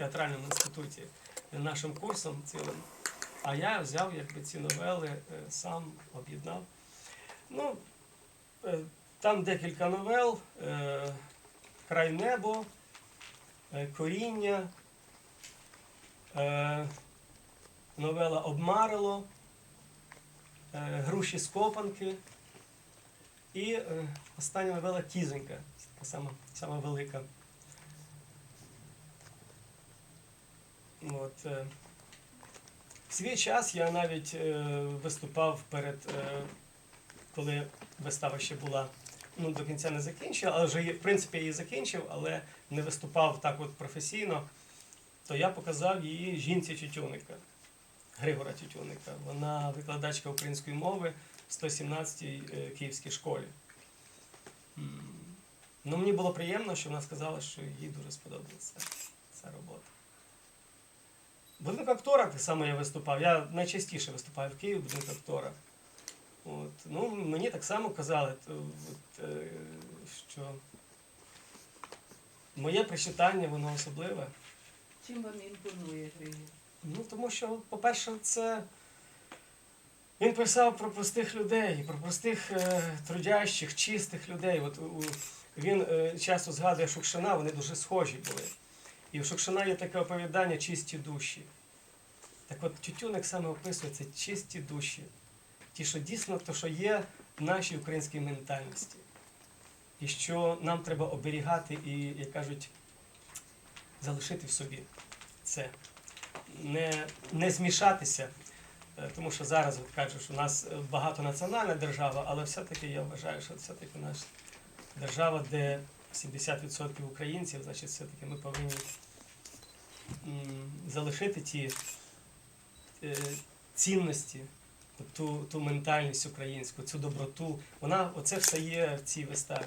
театральному інституті нашим курсом цілим. А я взяв якби, ці новели, е, сам об'єднав. Ну, е, там декілька новел. е, Край небо, коріння, новела Обмарило, Груші з копанки і остання новела Кізонька, сама, сама велика. От, е, в свій час я навіть е, виступав перед, е, коли вистава ще була ну, до кінця не закінчив, але вже в принципі я її закінчив, але не виступав так от професійно, то я показав її жінці Тютюника, Григора Тютюника. Вона викладачка української мови в 117-й е, київській школі. Ну, мені було приємно, що вона сказала, що їй дуже сподобалася ця робота. Будинок актора так само я виступав. Я найчастіше виступаю в Києві в будинку актора. От. Ну, мені так само казали, от, е, що моє причитання, воно особливе. Чим вам імпонує Григорій? Ну, тому що, по-перше, це він писав про простих людей, про простих е, трудящих, чистих людей. От, у, він е, часто згадує Шукшина, вони дуже схожі були. І у Шукшина є таке оповідання чисті душі. Так от Тютюник саме описує це чисті душі. Ті, що дійсно то, що є в нашій українській ментальності. І що нам треба оберігати і, як кажуть, залишити в собі це не, не змішатися, е, тому що зараз от кажуть, що у нас е, багатонаціональна держава, але все-таки я вважаю, що все-таки наша держава, де 70% українців, значить, все-таки ми повинні залишити ті е, цінності, ту, ту ментальність українську, цю доброту. Вона, оце все є в цій виставі.